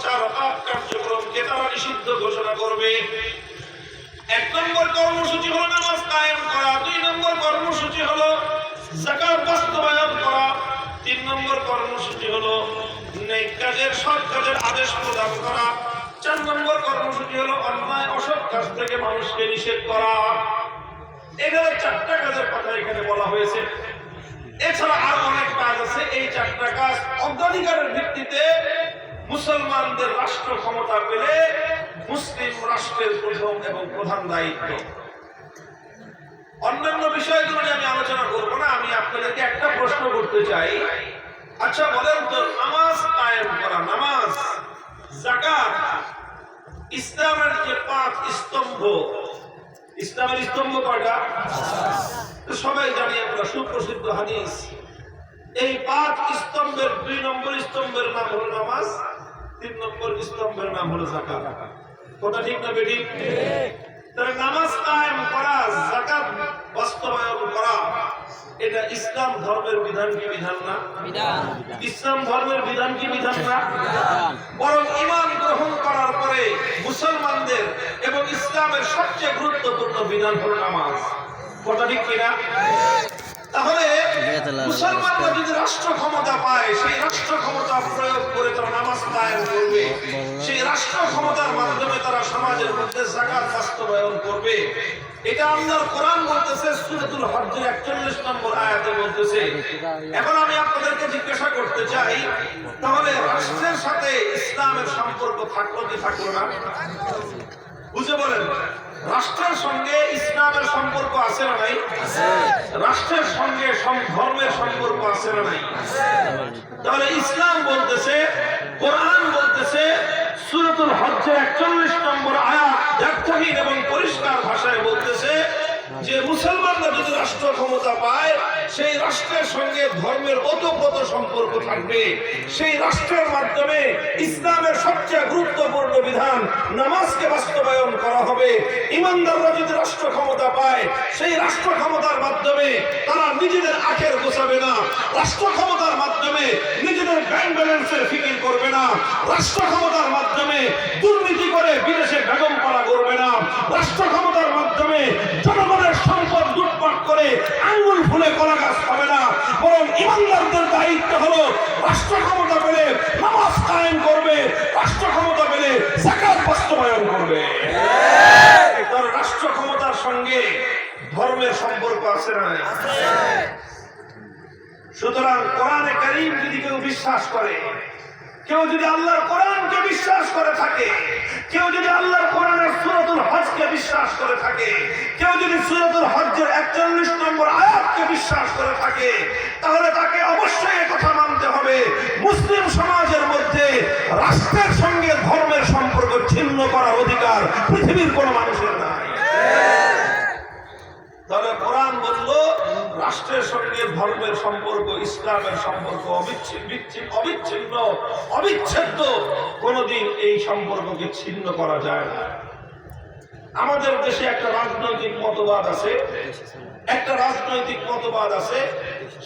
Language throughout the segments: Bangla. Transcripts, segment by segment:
অনাচার পাপ কার্যক্রমকে তারা নিষিদ্ধ ঘোষণা করবে। এক নম্বর কর্মসূচি হলো নামাজ কায়েম করা, দুই নম্বর কর্মসূচি হলো জাকাত বাস্তবায়ন করা, তিন নম্বর কর্মসূচি হলো কাজের সৎ কাজের আদেশ প্রদান করা, চার নম্বর কর্মসূচি হলো অন্যায় অসৎ কাজ থেকে মানুষকে নিষেধ করা। এখানে চারটা কাজের কথা এখানে বলা হয়েছে। এছাড়া আরও অনেক কাজ আছে। এই চারটা কাজ অগ্রাধিকারের ভিত্তিতে মুসলমানদের রাষ্ট্র ক্ষমতা পেলে মুসলিম রাষ্ট্রের প্রথম এবং প্রধান দায়িত্ব। অন্যান্য বিষয়গুলো নিয়ে আমি আলোচনা করব না, আমি আপনাদেরকে একটা প্রশ্ন করতে চাই। আচ্ছা বলেন তো, নামাজ কায়েম করা, নামাজ জাকাত ইসলামের যে পাঁচ স্তম্ভ, ইসলামের স্তম্ভ কয়টা? সবাই জানি আমরা সুপ্রসিদ্ধ হাদিস। এই পাঁচ স্তম্ভের, দুই নম্বর স্তম্ভের নাম হলো নামাজ তিন নম্বর স্তম্ভের নাম হলো জাকাত। কথা ঠিক না বেটি তাহলে নামাজ কায়েম করা জাকাত বাস্তবায়ন করা এটা ইসলাম ধর্মের বিধান কি বিধান না? ইসলাম ধর্মের বিধান কি বিধান না? বরং ইমান গ্রহণ করার পরে মুসলমানদের এবং ইসলামের সবচেয়ে গুরুত্বপূর্ণ বিধান হল নামাজ। কথা ঠিক কিনা? তাহলে মুসলমানরা যদি রাষ্ট্র ক্ষমতা পায় সেই রাষ্ট্র ক্ষমতা প্রয়োগ করে তারা নামাজ কায়েম করবে। সেই রাষ্ট্র ক্ষমতার মাধ্যমে তারা সমাজের মধ্যে জাকাত বাস্তবায়ন করবে। এটা আল্লাহর কোরআন বলতেছে সূরাতুল হজ্জের 41 নম্বর আয়াতে বলতেছে। এখন আমি আপনাদেরকে জিজ্ঞাসা করতে চাই তাহলে রাষ্ট্রের সাথে ইসলামের সম্পর্ক থাকল কি থাকল না? বুঝে বলেন। রাষ্ট্রের সঙ্গে ইসলামের সম্পর্ক আছে না নাই? রাষ্ট্রের সঙ্গে ধর্মের সম্পর্ক আছে না নাই? তাহলে ইসলাম বলতেছে কোরআন বলতেছে সুরতুল হজ্জের একচল্লিশ নম্বর আয়াত ব্যর্থহীন এবং পরিষ্কার ভাষায় বলতেছে যে মুসলমানরা যদি রাষ্ট্র ক্ষমতা পায়, সেই রাষ্ট্রের সঙ্গে ধর্মের ওতপ্রোত সম্পর্ক থাকবে। সেই রাষ্ট্রের মাধ্যমে ইসলামের সবচেয়ে গুরুত্বপূর্ণ বিধান নামাজকে বাস্তবায়ন করা হবে। ইমানদাররা যদি রাষ্ট্র ক্ষমতা পায়, সেই রাষ্ট্র ক্ষমতার মাধ্যমে তারা নিজেদের আখের গোছাবে না। রাষ্ট্র ক্ষমতার মাধ্যমে নিজেদের ব্যাংক ব্যালেন্সের ফিকির করবে না। রাষ্ট্র ক্ষমতার মাধ্যমে দুর্নীতি করে বিদেশে বেগম করা করবে না। রাষ্ট্র ক্ষমতার মাধ্যমে জনগণের সম্পদ লুটপাট করে আঙ্গুল ফুলে কলা গাছ হবে না। বরং ইমানদারদের দায়িত্ব হলো রাষ্ট্র ক্ষমতা পেলে নামাজ কায়েম করবে রাষ্ট্র ক্ষমতা পেলে জাকাত বাস্তবায়ন করবে। তার রাষ্ট্র ক্ষমতার সঙ্গে ধর্মের সম্পর্ক আছে না সুতরাং কোরআনে কারিম যদি কেউ বিশ্বাস করে কেউ যদি আল্লাহর কোরআনকে বিশ্বাস করে থাকে কেউ যদি আল্লাহর কোরআনের সুরতুল হজকে বিশ্বাস করে থাকে কেউ যদি সুরতুল হজ্জের একচল্লিশ নম্বর আয়াতকে বিশ্বাস করে থাকে তাহলে তাকে অবশ্যই কথা মানতে হবে মুসলিম সমাজের মধ্যে রাষ্ট্রের সঙ্গে ধর্মের সম্পর্ক ছিন্ন করার অধিকার পৃথিবীর কোনো মানুষের নাই। তবে কোরআন বলল, রাষ্ট্রের সঙ্গে ধর্মের সম্পর্ক, ইসলামের সম্পর্ক অবিচ্ছিন্ন অবিচ্ছিন্ন, অবিচ্ছেদ্য, কোনোদিন এই সম্পর্ককে ছিন্ন করা যায় না। আমাদের দেশে একটা রাজনৈতিক মতবাদ আছে। একটা রাজনৈতিক মতবাদ আছে।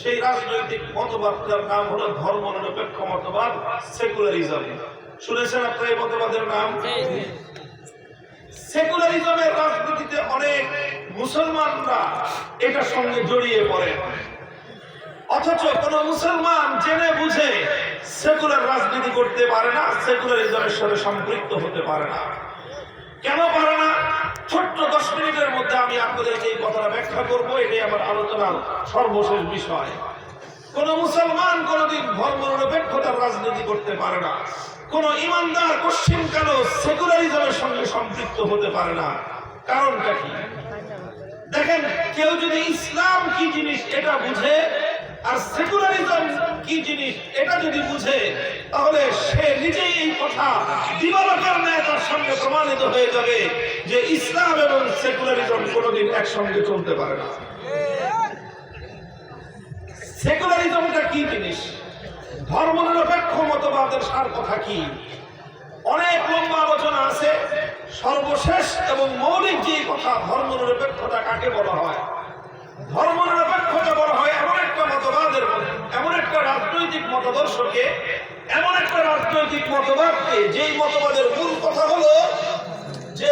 সেই রাজনৈতিক মতবাদটার নাম হলো ধর্ম নিরপেক্ষ মতবাদ, সেকুলারিজম। শুনেছেন আপনার এই মতবাদের নাম? সেকুলারিজমের রাজনীতিতে অনেক মুসলমানরা এটার সঙ্গে জড়িয়ে পড়ে। অথচ কোন মুসলমান জেনে বুঝে সেকুলার রাজনীতি করতে পারে না, সেকুলারিজমের সাথে সম্পৃক্ত হতে পারে না। কেন পারে না? ছোট্ট দশ মিনিটের মধ্যে আমি আপনাদেরকে এই কথাটা ব্যাখ্যা করব, এটাই আমার আলোচনার সর্বশেষ বিষয়। কোন মুসলমান কোনদিন ধর্ম নিরপেক্ষতার রাজনীতি করতে পারে না। কোন ইমানদার পশ্চিম কাল সেকুলারিজমের সঙ্গে সম্পৃক্ত হতে পারে না? কারণটা কি? দেখেন, কেউ যদি ইসলাম কি জিনিস এটা বুঝে আর সেকুলারিজম কি জিনিস এটা যদি বুঝে, তাহলে সে নিজেই এই কথা দিবালকের ন্যায় তার সঙ্গে প্রমাণিত হয়ে যাবে যে ইসলাম এবং সেকুলারিজম কোনোদিন একসঙ্গে চলতে পারে না। সেকুলারিজমটা কি জিনিস? ধর্মনিরপেক্ষ মতবাদের সার কথা কি? অনেক লম্বা আলোচনা আছে। সর্বশেষ এবং মৌলিক যে কথা ধর্মনিরপেক্ষতা কাকে বলা হয়? ধর্মনিরপেক্ষতা বলা হয় এমন একটা মতবাদের এমন একটা রাজনৈতিক মতাদর্শকে, এমন একটা রাজনৈতিক মতবাদকে, যেই মতবাদের মূল কথা হলো যে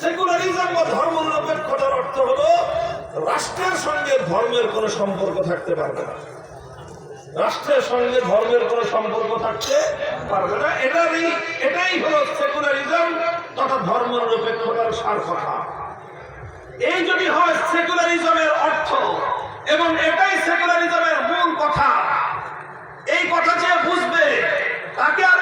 সেকুলারিজম বা ধর্ম নিরপেক্ষতার অর্থ হলো রাষ্ট্রের সঙ্গে ধর্মের কোনো সম্পর্ক থাকতে পারবে না। রাষ্ট্রের সঙ্গে ধর্মের কোনো সম্পর্ক থাকতে পারবে না। এটারই এটাই হলো সেকুলারিজম তথা ধর্ম নিরপেক্ষতার সার কথা এই যদি হয় সেকুলারিজমের অর্থ, এবং এটাই সেকুলারিজমের মূল কথা। এই কথা যে বুঝবে, তাকে আর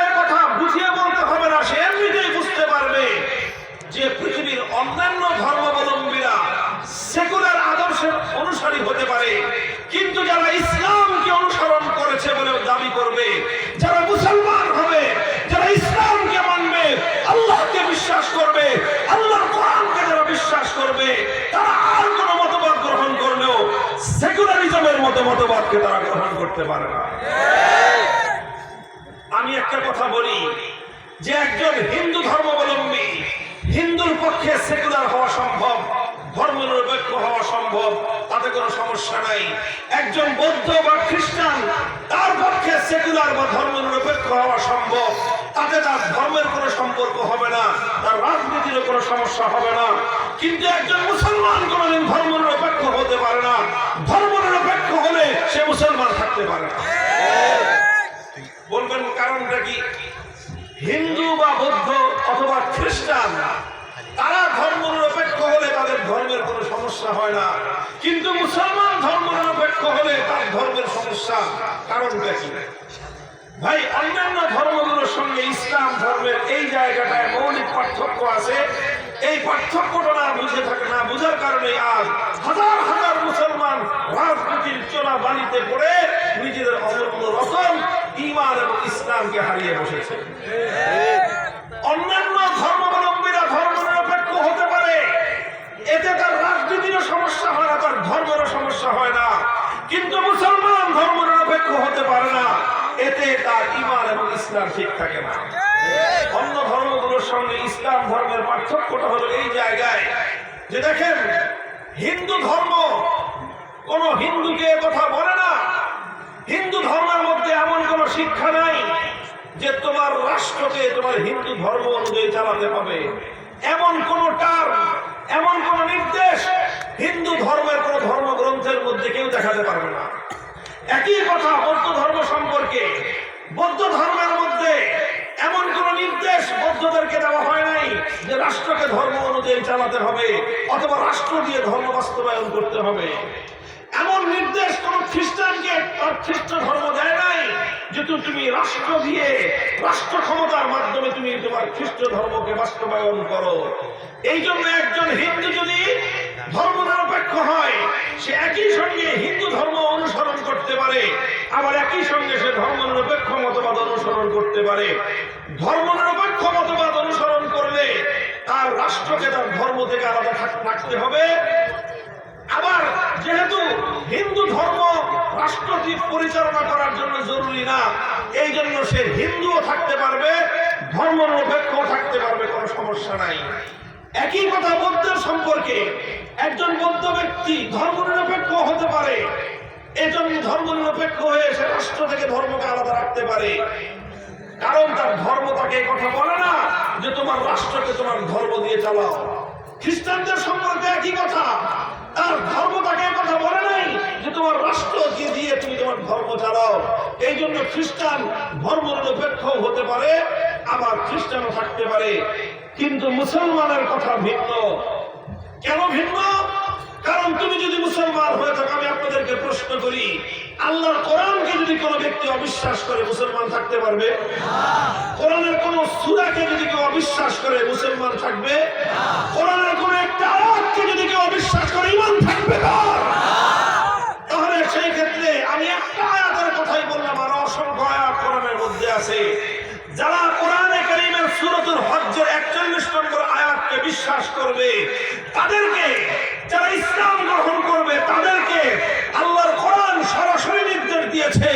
মতো তারা গ্রহণ করতে পারে না। আমি একটা কথা বলি, যে একজন হিন্দু ধর্মাবলম্বী, হিন্দুর পক্ষে সেকুলার হওয়া সম্ভব ধর্ম নিরপেক্ষ হওয়া সম্ভব, তাতে কোনো সমস্যা নাই। একজন বৌদ্ধ বা খ্রিস্টান, তার পক্ষে সেকুলার বা ধর্ম নিরপেক্ষ হওয়া সম্ভব, তাতে তার ধর্মের কোনো সম্পর্ক হবে না, তার রাজনীতির কোনো সমস্যা হবে না। কিন্তু একজন মুসলমান কোনোদিন ধর্ম নিরপেক্ষ হতে পারে না, ধর্ম সে মুসলমান থাকতে পারে না। বলবেন কারণটা কি? হিন্দু বা বৌদ্ধ অথবা খ্রিস্টান, তারা ধর্ম নিরপেক্ষ হলে তাদের ধর্মের কোনো সমস্যা হয় না। কিন্তু মুসলমান ধর্ম নিরপেক্ষ হলে তার ধর্মের সমস্যা, কারণটা কি? ভাই, অন্যান্য ধর্মগুলোর সঙ্গে ইসলাম ধর্মের এই জায়গাটায় মৌলিক পার্থক্য আছে। এই পার্থক্যটা না বুঝে থাকে না, বুঝার কারণে আজ হাজার হাজার মুসলমান রাজনীতির চোলা বালিতে পড়ে নিজেদের অমূল্য রতন ইমান এবং ইসলামকে হারিয়ে বসেছে। অন্যান্য ধর্মাবলম্বীরা ধর্ম নিরপেক্ষ হতে পারে। এতে তার রাজনীতিরও সমস্যা হয় না, তার ধর্মেরও সমস্যা হয় না। কিন্তু মুসলমান ধর্ম নিরপেক্ষ হতে পারে না, এতে তার ইমান এবং ইসলাম ঠিক থাকে না। অন্য ধর্মগুলোর সঙ্গে ইসলাম ধর্মের পার্থক্যটা হলো এই জায়গায় যে দেখেন, হিন্দু ধর্ম, কোন হিন্দুকে কথা বলে না। হিন্দু ধর্মের মধ্যে এমন কোন শিক্ষা নাই যে তোমার রাষ্ট্রকে তোমার হিন্দু ধর্ম অনুযায়ী চালাতে হবে। এমন কোন টার্ম, এমন কোন নির্দেশ হিন্দু ধর্মের কোন ধর্মগ্রন্থের মধ্যে কেউ দেখাতে পারবে না। একই কথা বৌদ্ধ ধর্ম সম্পর্কে, বৌদ্ধ ধর্মের মধ্যে নির্দেশ বৌদ্ধদেরকে দেওয়া হয় নাই যে রাষ্ট্রকে ধর্ম অনুযায়ী চালাতে হবে অথবা রাষ্ট্র দিয়ে ধর্ম বাস্তবায়ন করতে হবে। এমন নির্দেশ কোন খ্রিস্টানকে তার খ্রিস্ট ধর্ম দেয় নাই যে তুমি রাষ্ট্র দিয়ে রাষ্ট্র ক্ষমতার মাধ্যমে তুমি তোমার খ্রিস্ট ধর্মকে বাস্তবায়ন করো। এই জন্য একজন হিন্দু যদি ধর্ম নিরপেক্ষ হয়, সে একই সঙ্গে হিন্দু ধর্ম অনুসরণ করতে পারে, আবার একই সঙ্গে সে ধর্ম নিরপেক্ষ মতবাদ অনুসরণ করতে পারে। রাখতে হবে। আবার যেহেতু হিন্দু ধর্ম রাষ্ট্রটি পরিচালনা করার জন্য জরুরি না, এই জন্য সে হিন্দুও থাকতে পারবে ধর্ম নিরপেক্ষ থাকতে পারবে, কোনো সমস্যা নাই। একই কথা বৌদ্ধের সম্পর্কে, একজন বৌদ্ধ ব্যক্তি ধর্ম নিরপেক্ষ হতে পারে, এজন্য ধর্ম নিরপেক্ষ হয়ে সে রাষ্ট্র থেকে ধর্মকে আলাদা রাখতে পারে। কারণ তার ধর্ম তাকে কথা বলে না যে তোমার রাষ্ট্রকে তোমার ধর্ম দিয়ে চালাও। খ্রিস্টানদের সম্পর্কে একই কথা। তার ধর্ম তাকে কথা বলে নাই? যে তোমার রাষ্ট্র রাষ্ট্রকে দিয়ে তুমি তোমার ধর্ম চালাও, এই জন্য খ্রিস্টান ধর্ম নিরপেক্ষ হতে পারে, আবার খ্রিস্টানও থাকতে পারে। কিন্তু মুসলমানের কথা ভিন্ন। কেন ভিন্ন? কারণ তুমি যদি মুসলমান হয়ে থাকো, আমি আপনাদেরকে প্রশ্ন করি আল্লাহর কোরআনকে যদি কোনো ব্যক্তি অবিশ্বাস করে মুসলমান থাকতে পারবে, কোরআনের কোন সুরাকে যদি কেউ অবিশ্বাস করে মুসলমান থাকবে, কোরআনের কোন একটা আয়াতকে যদি কেউ অবিশ্বাস করে ইমান থাকবে তাহলে সেই ক্ষেত্রে আমি একটা আয়াতের কথাই বললাম, আর অসংখ্য আয়াত কোরআনের মধ্যে আছে। যারা কোরআনে কারিমের সুরতুল হজ্জের একচল্লিশ নম্বর আয়াতকে বিশ্বাস করবে, তাদেরকে, যারা ইসলাম গ্রহণ করবে, তাদেরকে আল্লাহর কোরআন দিয়েছে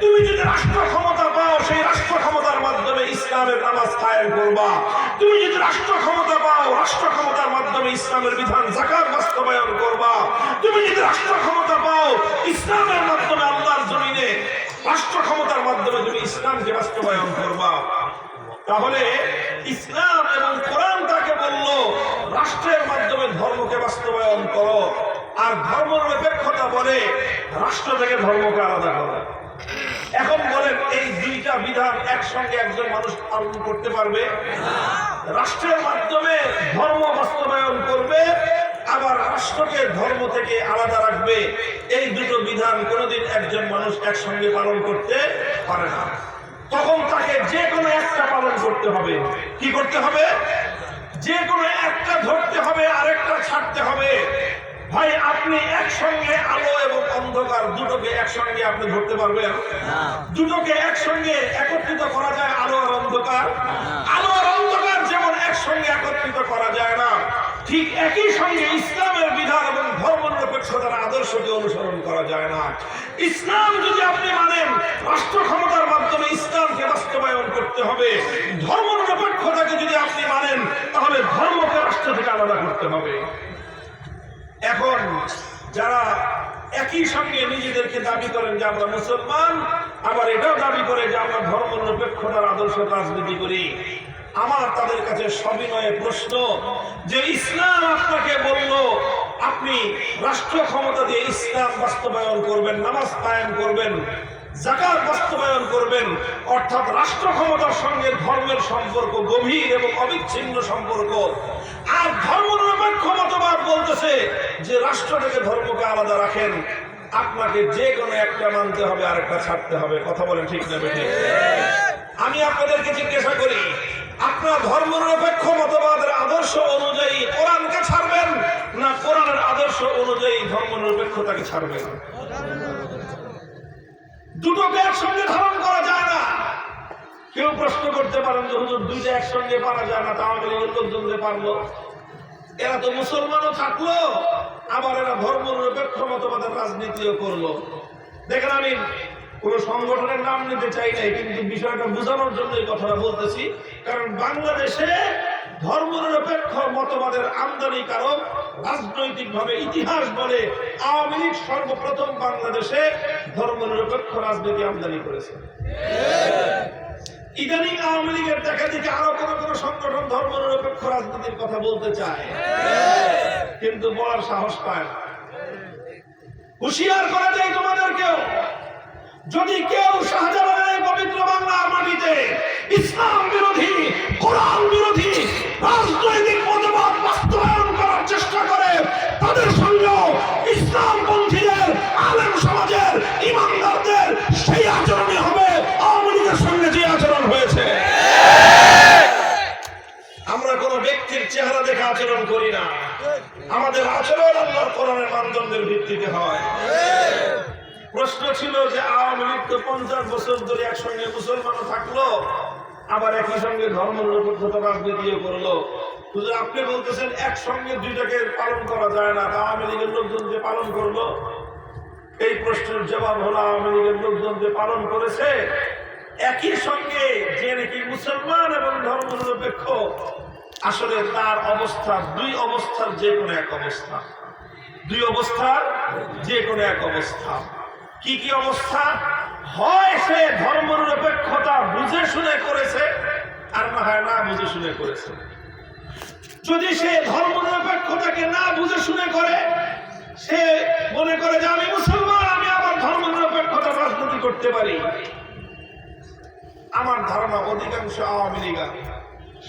তুমি যদি রাষ্ট্র ক্ষমতা পাও, সেই রাষ্ট্র ক্ষমতার মাধ্যমে ইসলামের নামাজ কায়েম করবা। তুমি যদি রাষ্ট্র ক্ষমতা পাও রাষ্ট্র ক্ষমতার মাধ্যমে ইসলামের বিধান জাকাত বাস্তবায়ন করবা। তুমি যদি রাষ্ট্র ক্ষমতা পাও, ইসলামের মাধ্যমে আল্লাহর জমিনে রাষ্ট্র ক্ষমতার মাধ্যমে তুমি ইসলামকে বাস্তবায়ন করবা। তাহলে ইসলাম এবং কোরআন তাকে বলল, রাষ্ট্রের মাধ্যমে ধর্মকে বাস্তবায়ন করো। আর ধর্ম নিরপেক্ষতা বলে রাষ্ট্র থেকে ধর্মকে আলাদা করা। এখন বলেন, এই দুইটা বিধান একসঙ্গে একজন মানুষ পালন করতে পারবে? রাষ্ট্রের মাধ্যমে ধর্ম বাস্তবায়ন করবে, আবার রাষ্ট্রকে ধর্ম থেকে আলাদা রাখবে। এই দুটো বিধান কোনোদিন একজন মানুষ একসঙ্গে পালন করতে পারে না। তখন তাকে যে কোনো একটা পালন করতে হবে। কি করতে হবে? যে কোনো একটা ধরতে হবে, আরেকটা ছাড়তে হবে। ভাই আপনি একসঙ্গে আলো এবং অন্ধকার দুটোকে একসঙ্গে আপনি ধরতে পারবেন। দুটোকে একসঙ্গে একত্রিত করা যায় আলো আর অন্ধকার। আলো আর অন্ধকার যেমন একসঙ্গে একত্রিত করা যায় না ঠিক একই সঙ্গে ইসলামের বিধান এবং ধর্ম নিরপেক্ষতার আদর্শকে অনুসরণ করা যায় না। ইসলাম যদি আপনি মানেন রাষ্ট্র ক্ষমতার মাধ্যমে ইসলামকে বাস্তবায়ন করতে হবে। ধর্ম নিরপেক্ষতাকে যদি আপনি মানেন তাহলে ধর্মকে রাষ্ট্র থেকে আলাদা করতে হবে। এখন যারা একই সঙ্গে নিজেদেরকে দাবি করেন যে আমরা মুসলমান, আবার এটাও দাবি করে যে আমরা ধর্ম নিরপেক্ষতার আদর্শ রাজনীতি করি। আমার তাদের কাছে সবিনয়ে প্রশ্ন যে ইসলাম আপনাকে বলল, আপনি রাষ্ট্র ক্ষমতা দিয়ে ইসলাম বাস্তবায়ন করবেন, নামাজ কায়েম করবেন জাকাত বাস্তবায়ন করবেন, অর্থাৎ রাষ্ট্র ক্ষমতার সঙ্গে ধর্মের সম্পর্ক গভীর এবং অবিচ্ছিন্ন সম্পর্ক। আর ধর্ম নিরপেক্ষ মতবাদ বলতেছে যে রাষ্ট্র থেকে ধর্মকে আলাদা রাখেন, আপনাকে যে কোনো একটা মানতে হবে আর একটা ছাড়তে হবে। কথা বলেন ঠিক না বেঠে? আমি আপনাদেরকে জিজ্ঞাসা করি, আপনার ধর্ম নিরপেক্ষ মতবাদের আদর্শ অনুযায়ী কোরআনকে ছাড়বেন না কোরআনের আদর্শ অনুযায়ী ধর্ম নিরপেক্ষতাকে ছাড়বেন দুটোকে একসঙ্গে ধারণ করা যায় না। কেউ প্রশ্ন করতে পারেন যে, হুজুর, দুইটা একসঙ্গে পারা যায় না তা আমাদের লোকজন পারল এরা তো মুসলমানও থাকল, আবার এরা ধর্ম নিরপেক্ষ মতবাদের রাজনীতিও করল। দেখেন আমি কোন সংগঠনের নাম নিতে চাই নাই, কিন্তু বিষয়টা বোঝানোর জন্য এই কথাটা বলতেছি, কারণ বাংলাদেশে ধর্ম নিরপেক্ষ মতবাদের আমদানি কারক রাজনৈতিক ভাবে ইতিহাস বলে আওয়ামী লীগ সর্বপ্রথম বাংলাদেশে ধর্ম নিরপেক্ষ রাজনীতি আমদানি করেছে। ইদানিং আওয়ামী লীগের দেখা দিকে আরও কোন কোন সংগঠন ধর্ম নিরপেক্ষ রাজনীতির কথা বলতে চায়। কিন্তু বলার সাহস পায় হুশিয়ার করে দেয় তোমাদেরকেও। যদি কেউ শাহজালালের পবিত্র বাংলার মাটিতে ইসলাম বিরোধী, কোরআন বিরোধী, রাজনৈতিক মতবাদ বাস্তবায়ন করার চেষ্টা করে, তাদের সঙ্গেও ইসলাম আচরণ করি না। আমাদের আচরণ আল্লাহর কোরআনের মানদণ্ডের ভিত্তিতে হয়। প্রশ্ন ছিল যে আওয়ামী লীগ তো পঞ্চাশ বছর ধরে একসঙ্গে মুসলমানও থাকল, আবার একই সঙ্গে ধর্ম নিরপেক্ষতা রাজনীতিও করল। শুধু আপনি বলতেছেন একসঙ্গে দুইটাকে পালন করা যায় না আওয়ামী লীগের লোকজন যে পালন করল? এই প্রশ্নের জবাব হলো আওয়ামী লীগের লোকজন যে পালন করেছে, একই সঙ্গে যে নাকি মুসলমান এবং ধর্ম নিরপেক্ষ আসলে তার অবস্থা, দুই অবস্থার যে কোনো এক অবস্থা। দুই অবস্থার যে কোনো এক অবস্থা। কি কি অবস্থা? হয় সে ধর্ম নিরপেক্ষতা বুঝে শুনে করেছে, আর না হয় না বুঝে শুনে করেছে। যদি সে ধর্ম নিরপেক্ষতাকে না বুঝে শুনে করে, সে মনে করে যে আমি মুসলমান, আমি আমার ধর্ম নিরপেক্ষতা রাজনীতি করতে পারি। আমার ধারণা অধিকাংশ আওয়ামী লীগ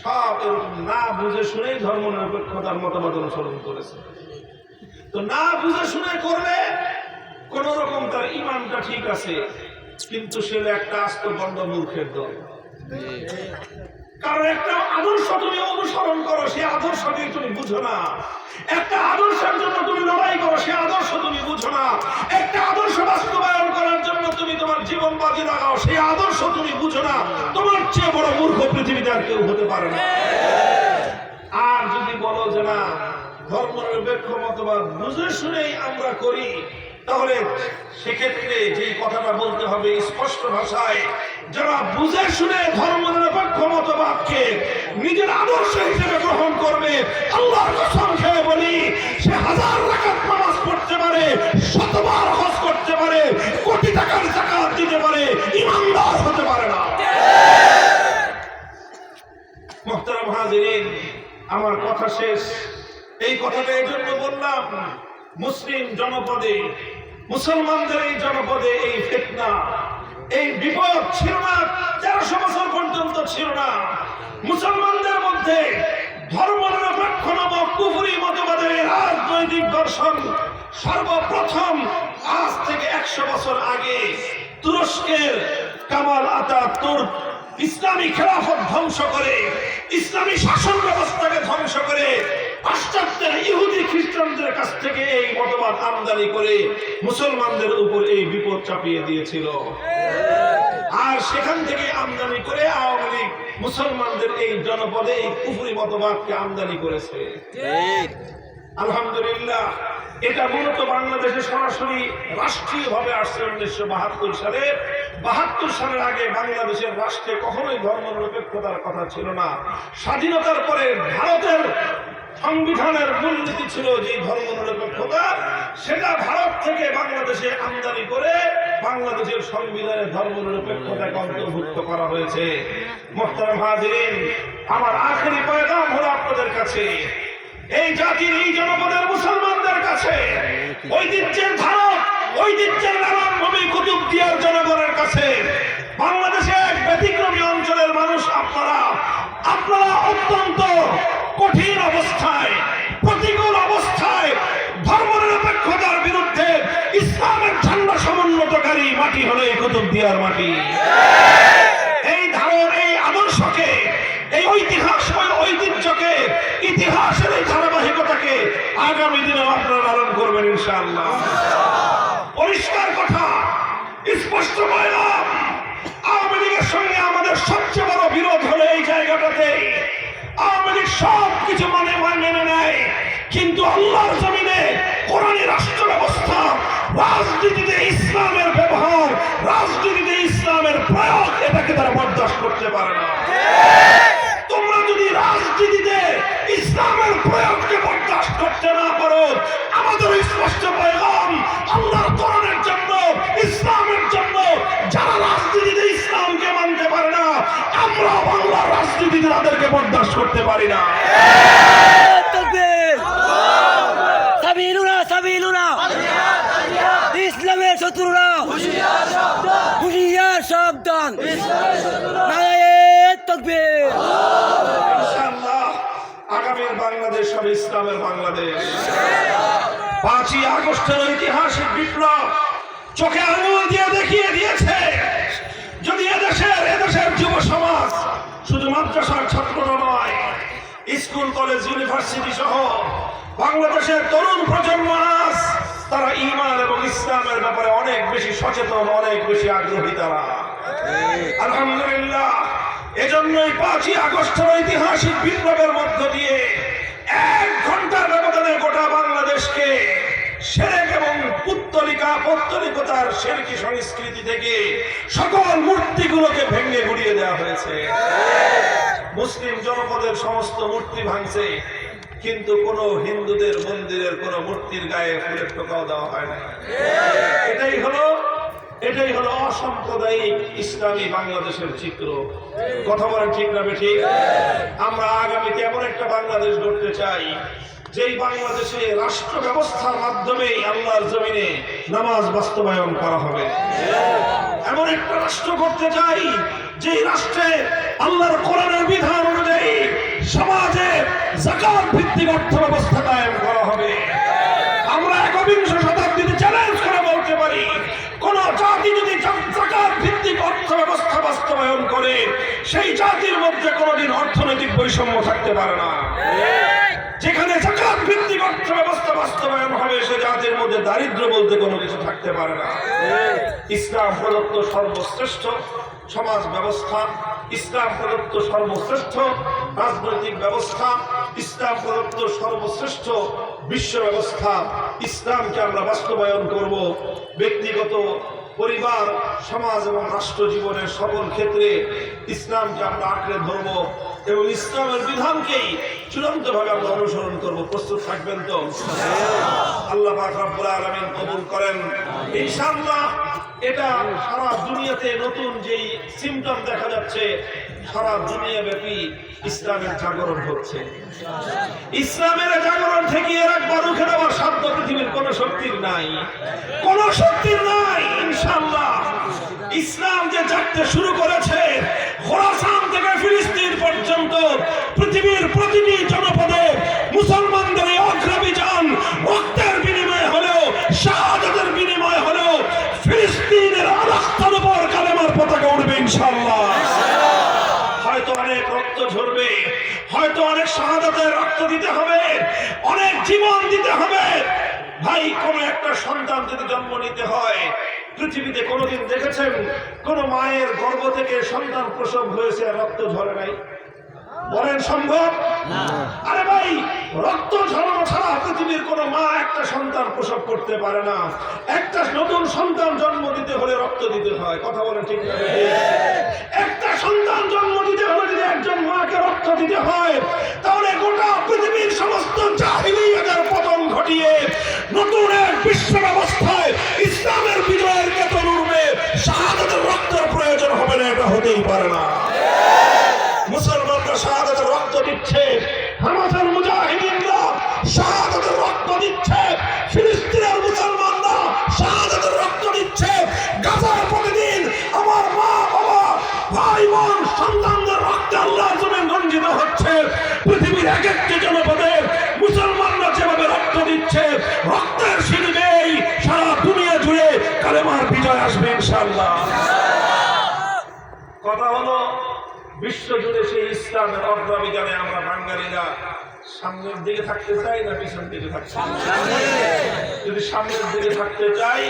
সব এরকম না বুঝে শুনেই ধর্ম নিরপেক্ষতার মতামত অনুসরণ করেছে। তো না বুঝে শুনে কোন রকম তার ইমানটা ঠিক আছে, কিন্তু সে একটা আস্ত বন্ধ মূর্খের দল। কারণ একটা আদর্শ তুমি অনুসরণ করো, সে আদর্শ দিয়ে তুমি বুঝো না। একটা আদর্শের জন্য তুমি লড়াই করো, সে আদর্শ তুমি বুঝো না। একটা আদর্শ বাস্তবায়ন জন্য তুমি তোমার জীবন বাজি লাগাও, সেই আদর্শ তুমি বুঝো না। তোমার চেয়ে বড় মূর্খ পৃথিবীতে আর কেউ হতে পারে না। আর যদি বলো যে না, ধর্ম নিরপেক্ষ মতবাদ বুঝে শুনেই আমরা করি, তাহলে সেক্ষেত্রে যেই কথাটা বলতে হবে স্পষ্ট ভাষায়, যারা বুঝে শুনে ধর্ম নিরপেক্ষ মতবাদকে নিজের আদর্শ হিসেবে গ্রহণ করবে, আল্লাহর খেয়ে বলি, সে হাজার রাকাত আমার কথা শেষ। এই কথাটা এই জন্য বললাম, মুসলিম জনপদে, মুসলমানদের এই জনপদে এই ফিতনা, এই বিপদ ছিল না, তেরোশো বছর পর্যন্ত ছিল না। মুসলমানদের মধ্যে ধর্ম নিরপেক্ষ নামক কুফুরি মতবাদের রাজনৈতিক দর্শন সর্বপ্রথম আজ থেকে একশো বছর আগে তুরস্কের কামাল আতা তুর্ক ইসলামী খেলাফত ধ্বংস করে ইসলামী শাসন ব্যবস্থাকে ধ্বংস করে পাশ্চাত্যের ইহুদি খ্রিস্টানদের কাছ থেকে এই মতবাদ আমদানি করে মুসলমানদের উপর এই বিপদ চাপিয়ে দিয়েছিল। আর সেখান থেকে আমদানি করে আওয়ামী লীগ মুসলমানদের এই জনপদে এই কুফুরি মতবাদকে আমদানি করেছে। আলহামদুলিল্লাহ এটা মূলত বাংলাদেশে সরাসরি রাষ্ট্রীয়ভাবে আসছে উনিশশো বাহাত্তর সালে। বাহাত্তর সালের আগে বাংলাদেশের রাষ্ট্রে কখনোই ধর্ম নিরপেক্ষতার কথা ছিল না। স্বাধীনতার পরে ভারতের সংবিধানের মূলনীতি ছিল যে ধর্ম নিরপেক্ষতা। সেটা ভারত থেকে বাংলাদেশে আমদানি করে বাংলাদেশের সংবিধানে ধর্ম নিরপেক্ষতাকে অন্তর্ভুক্ত করা হয়েছে। মোহতারাম হাজিরিন, আমার আখেরি পয়গাম হলো আপনাদের কাছে। এই জাতির, এই জনপদের মুসলমানদের কাছে ঐতিহ্যের ধারক ঐতিহ্যের নানান ভূমি কুতুব দিয়ার জনগণের কাছে। বাংলাদেশে এক ব্যতিক্রমী অঞ্চলের মানুষ আপনারা আপনারা অত্যন্ত কঠিন অবস্থায়, প্রতিকূল অবস্থায় ধর্ম নিরপেক্ষতার বিরুদ্ধে ইসলামের ঝান্ডা সমুন্নতকারী মাটি হলো এই কুতুব দিয়ার মাটি। এই ধারণ, এই আদর্শকে, এই ঐতিহাস ঐতিহ্যকে, ইতিহাসের এই আগামী দিনে আপনারা লালন করবেন ইনশাআল্লাহ। পরিষ্কার কথা, স্পষ্ট বললাম আওয়ামী লীগের সঙ্গে আমাদের সবচেয়ে বড় বিরোধ হলো এই জায়গাটাতে। আওয়ামী লীগ সব কিছু মানে মেনে নেয়। কিন্তু আল্লাহর জমিনে কোরআনী রাষ্ট্র ব্যবস্থা রাজনীতিতে ইসলামের ব্যবহার, রাজনীতিতে ইসলামের প্রয়োগ, এটাকে তারা বরদাস্ত করতে পারে না। তোমরা যদি রাজনীতিতে ইসলামের প্রয়োগকে বরদাস্ত করতে না পারো আমাদের স্পষ্ট পয়গাম আল্লাহর কোরআনের জন্য, ইসলামের জন্য যারা রাজনীতিতে ইসলামকে মানতে পারে না, আমরা বাংলার রাজনীতিতে তাদেরকে বরদাস্ত করতে পারি না তকবীর সাবিলুনা সাবিলুনা ইসলামের শত্রুরা হুশিয়ার সাবধান নারায়ে তকবীর ইনশাআল্লাহ আগামীর বাংলাদেশ হবে ইসলামের বাংলাদেশ পাঁচই আগস্টের ঐতিহাসিক বিপ্লব চোখে আঙুল দিয়ে দেখিয়ে দিয়েছে। যদি এদেশের এদেশের যুব সমাজ শুধু মাদ্রাসার ছাত্ররা নয়, স্কুল, কলেজ, ইউনিভার্সিটি সহ বাংলাদেশের তরুণ প্রজন্ম আজ তারা ইমান এবং ইসলামের ব্যাপারে অনেক বেশি সচেতন, অনেক বেশি আগ্রহী তারা। আলহামদুলিল্লাহ, এজন্যই পাঁচই আগস্টের ঐতিহাসিক বিপ্লবের মধ্য দিয়ে এক ঘণ্টার ব্যবধানে গোটা বাংলাদেশকে সেরেক এবং পুত্তলিকা পত্তলিকতার সেরকি সংস্কৃতি থেকে সকল মূর্তিগুলোকে ভেঙে গুড়িয়ে দেওয়া হয়েছে। মুসলিম জনপদের সমস্ত মূর্তি ভাঙছে, কিন্তু কোনো হিন্দুদের মন্দিরের কোনো মূর্তির গায়ে ফুলের টোকাও দেওয়া হয় না এটাই হলো এটাই হলো অসাম্প্রদায়িক ইসলামী বাংলাদেশের চিত্র। কথা বলেন ঠিক না ঠিক আমরা আগামীতে এমন একটা বাংলাদেশ গড়তে চাই যেই বাংলাদেশে রাষ্ট্র ব্যবস্থার মাধ্যমে আল্লাহর জমিনে নামাজ বাস্তবায়ন করা হবে। এমন একটা রাষ্ট্র করতে চাই যে রাষ্ট্রে আল্লাহর কোরআনের বিধান অনুযায়ী সমাজে জাকাত ভিত্তিক অর্থ ব্যবস্থা কায়েম করা হবে। আমরা একবিংশ শতাব্দীতে চ্যালেঞ্জ করে বলতে পারি, কোন জাতি যদি জাকাত ভিত্তিক অর্থ ব্যবস্থা বাস্তবায়ন করে, সেই জাতির মধ্যে কোনোদিন অর্থনৈতিক বৈষম্য থাকতে পারে না। যেখানে অর্থ ব্যবস্থা বাস্তবায়ন হবে, সে জাতির মধ্যে দারিদ্র বলতে কোনো কিছু থাকতে পারে না। ইসলাম প্রদত্ত সর্বশ্রেষ্ঠ সমাজ ব্যবস্থা, ইসলাম প্রদত্ত সর্বশ্রেষ্ঠ রাজনৈতিক ব্যবস্থা, ইসলাম প্রদত্ত সর্বশ্রেষ্ঠ বিশ্ব ব্যবস্থা। ইসলামকে আমরা বাস্তবায়ন করব। ব্যক্তিগত, পরিবার, সমাজ এবং রাষ্ট্র জীবনের সকল ক্ষেত্রে ইসলামকে আমরা আঁকড়ে ধরব। এবং ইসলামের বিধানকেই চূড়ান্তভাবে আমরা অনুসরণ করব। প্রস্তুত থাকবেন তো? আল্লাহ রব্বুল কবুল করেন। ইনশাআল্লাহ এটা সারা দুনিয়াতে নতুন যেই সিমটম দেখা যাচ্ছে, সারা দুনিয়া ব্যাপী ইসলামের জাগরণ হচ্ছে। ইসলামের জাগরণ থেকে এর একবার রুখে দেওয়ার সাধ্য পৃথিবীর কোন শক্তির নাই। কোন শক্তির নাই ইনশাল্লাহ ইসলাম যে জাগতে শুরু করেছে, খোরাসান থেকে পৃথিবীর প্রতিটি জনপদে মুসলমানদের অগ্রাভিযান রক্তের বিনিময়ে হলেও, শাহাদাতের বিনিময়ে হলেও, ফিলিস্তিনের আলাস্তার উপর কালেমার পতাকা উঠবে ইনশাল্লাহ হয়তো অনেক রক্ত ঝরবে, হয়তো অনেক শাহাদাতের রক্ত দিতে হবে, অনেক জীবন দিতে হবে। ভাই, কোন একটা সন্তান যদি জন্ম নিতে হয়, পৃথিবীতে কোনোদিন দেখেছেন? কোন মায়ের গর্ভ থেকে সন্তান প্রসব হয়েছে রক্ত ঝরে নাই? বলেন সম্ভব? আরে ভাই রক্ত ঝরানো ছাড়া পৃথিবীর কোন মা একটা সন্তান প্রসব করতে পারে না। একটা নতুন সন্তান জন্ম দিতে হলে রক্ত দিতে হয়। কথা বলেন ঠিক না। একটা সন্তান জন্ম দিতে হলে যদি একজন মাকে রক্ত দিতে হয় তাহলে গোটা পৃথিবীর সমস্ত জাহিলিয়াতের পতন ঘটিয়ে নতুন এক বিশ্ব ব্যবস্থায় ইসলামের বিজয়ের বেতন উঠবে শাহাদাতের রক্তের প্রয়োজন হবে না এটা হতেই পারে না। দিচ্ছে। হামাসের মুজাহিদিনরা শাহাদাতের রক্ত দিচ্ছে। ফিলিস্তিনের মুসলমানরা শাহাদাতের রক্ত দিচ্ছে। গাজায় প্রতিদিন আমার মা, বাবা, ভাই, বোন সন্তানদের রক্তে আল্লাহ জমিন রঞ্জিত হচ্ছে। পৃথিবীর এক একটি জনপদে মুসলমানরা যেভাবে রক্ত দিচ্ছে, রক্তের সিঁড়িবেই সারা দুনিয়া জুড়ে কালেমার বিজয় আসবে ইনশাআল্লাহ। কথা হলো বিশ্ব জুড়ে সেই ইসলামের অগ্রাধিকারে আমরা বাঙালিরা সামনের দিকে থাকতে চাই না পিছন দিকে থাকতে যদি সামনের দিকে থাকতে চাই,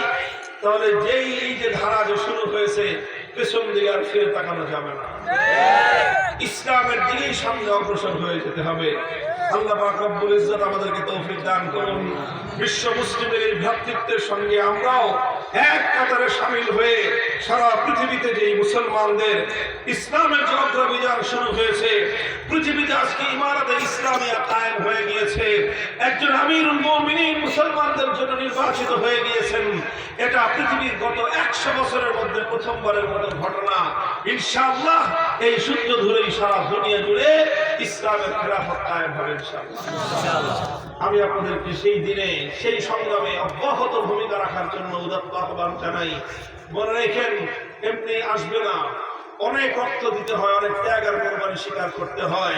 তাহলে যেই এই যে ধারা যে শুরু হয়েছে, পেছন দিকে আর ফিরে তাকানো যাবে না। ইসলামের দিকেই সামনে অগ্রসর হয়ে যেতে হবে। আল্লাহ রব্বুল ইজ্জত আমাদেরকে তৌফিক দান করুন। বিশ্ব মুসলিমের এই ভ্রাতৃত্বের সঙ্গে আমরাও এক কাতারে সামিল হয়ে সারা পৃথিবীতে যে মুসলমানদের ইসলামের যে অগ্রবিধান শুরু হয়েছে, পৃথিবীতে আজকে ইমারতে ইসলামিয়া কায়েম হয়ে গিয়েছে। একজন আমিরুল মুমিনিন মুসলমানদের জন্য নির্বাচিত হয়ে গিয়েছেন। এটা পৃথিবীর গত একশো বছরের মধ্যে প্রথমবারের মতো ঘটনা। ইনশাআল্লাহ এই সূত্র ধরেই সারা দুনিয়া জুড়ে ইসলামের খেলাফত হবে আমি আপনাদেরকে সেই দিনে, সেই সংগ্রামে অব্যাহত ভূমিকা রাখার জন্য উদাত্ত আহ্বান জানাই। মনে রেখেন, এমনি আসবে না। অনেক রক্ত দিতে হয়, অনেক ত্যাগ আর কোরবানি স্বীকার করতে হয়।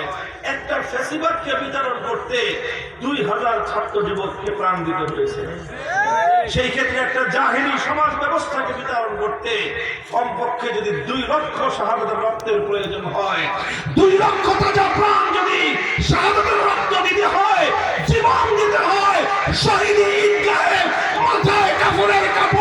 একটা ফেসিবাদকে বিতরণ করতে দুই হাজার ছাত্র যুবককে প্রাণ দিতে হয়েছে। সেই ক্ষেত্রে একটা জাহিনী সমাজ ব্যবস্থাকে বিতরণ করতে কমপক্ষে যদি দুই লক্ষ শাহাদাতের রক্তের প্রয়োজন হয়, দুই লক্ষ তাজা প্রাণ যদি শাহাদাতের রক্ত দিতে হয়, জীবন দিতে হয়, শহীদ মাথায় কাপড়ের কাপড়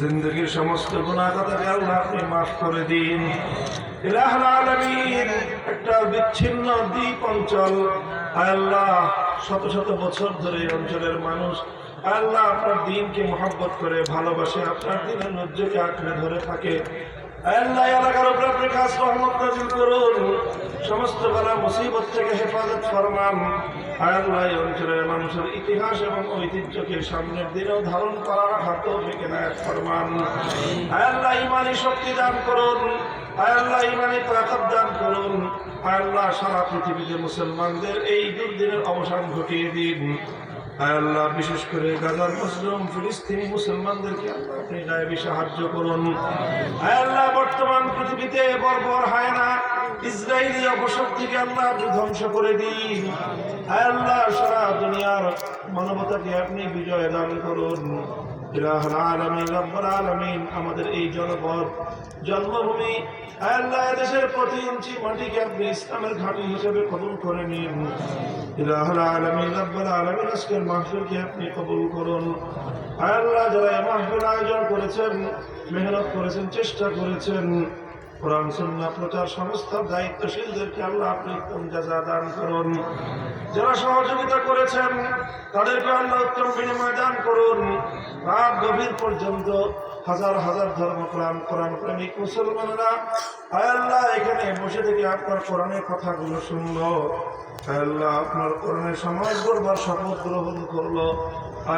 জিন্দগির সমস্ত গুণাহ কথাকে আল্লাহ আপনি মাফ করে দিন। একটা বিচ্ছিন্ন দ্বীপ অঞ্চল। আল্লাহ, শত শত বছর ধরে অঞ্চলের মানুষ আল্লাহ, আপনার দিনকে মহব্বত করে ভালোবাসে, আপনার দিনের নজ্জকে আঁকড়ে ধরে থাকে। আল্লাহ এলাকার উপরে আপনি কাজ করুন। সমস্ত বালা মুসিবত থেকে হেফাজত ফরমান। এই অঞ্চলের মানুষের ইতিহাস এবং ঐতিহ্যকে সামনের দিনেও ধারণ করার হাতও ভেঙে নেয় ফরমান। আয় ইমানি শক্তি দান করুন আয় আল্লাহ ইমানি তাকাত দান করুন আয় আল্লাহ সারা পৃথিবীতে মুসলমানদের এই দুর্দিনের অবসান ঘটিয়ে দিন। আল্লাহ বিশেষ করে গাজার মুসলিম, ফিলিস্তিনি মুসলমানদেরকে আল্লাহ সাহায্য করুন। আল্লাহ বর্তমান পৃথিবীতে বর্বর হায়না ইসরায়েলি অপশক্তিকে আল্লাহ আপনি ধ্বংস করে দিন। হায় আল্লাহ, সারা দুনিয়ার মানবতাকে আপনি বিজয় দান করুন। আমাদের এই জনপদ, জন্মভূমি আল্লাহ দেশের প্রতি ইঞ্চি মাটিকে আপনি ইসলামের ঘাঁটি হিসেবে কবুল করে নিন। আজকের মাহফিলকে আপনি কবুল করুন। আল্লাহ, যারা মাহফিল আয়োজন করেছেন, মেহনত করেছেন, চেষ্টা করেছেন কোরআন সুন্না প্রচার সংস্থার দায়িত্বশীলদেরকে আল্লাহ আপনি উত্তম জাযা দান করুন। যারা সহযোগিতা করেছেন, তাদেরকে আল্লাহ উত্তম বিনিময় দান করুন। রাত গভীর পর্যন্ত হাজার হাজার ধর্ম কোরআন কোরআন প্রেমিক মুসলমানরা আল্লাহ, এখানে বসে থেকে আপনার কোরআনের কথাগুলো শুনলো। আল্লাহ, আপনার কোরআনের সমাজ গড়বার শপথ গ্রহণ করল।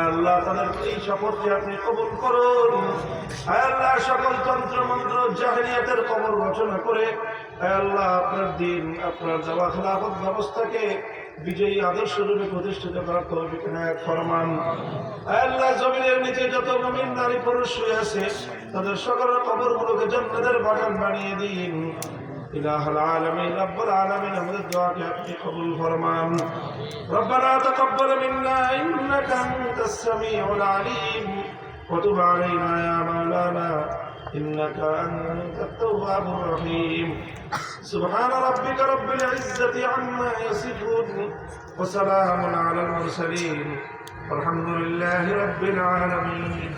আল্লাহ, তাদের এই শপথকে আপনি কবুল করুন। আল্লাহ, সকল তন্ত্র মন্ত্র জাহিনিয়াতের কবর রচনা করে আল্লাহ, আপনার দিন, আপনার দেওয়া খেলাফত ব্যবস্থাকে বিজয়ী আদর্শ রূপে প্রতিষ্ঠিত করার তৌফিক নায়ক ফরমান। আল্লাহ, জমিনের নিচে যত মুমিন নারী পুরুষ শুয়ে আছে, তাদের সকলের কবরগুলোকে জন্মদের বাগান বানিয়ে দিন। إله العالمين رب العالمين أهل الدعاء بحق قبول فرمان ربنا تقبل منا إنك أنت السميع العليم وتب علينا يا مولانا إنك أنت التواب الرحيم سبحان ربك رب العزة عما يصفون وسلام على المرسلين والحمد لله رب العالمين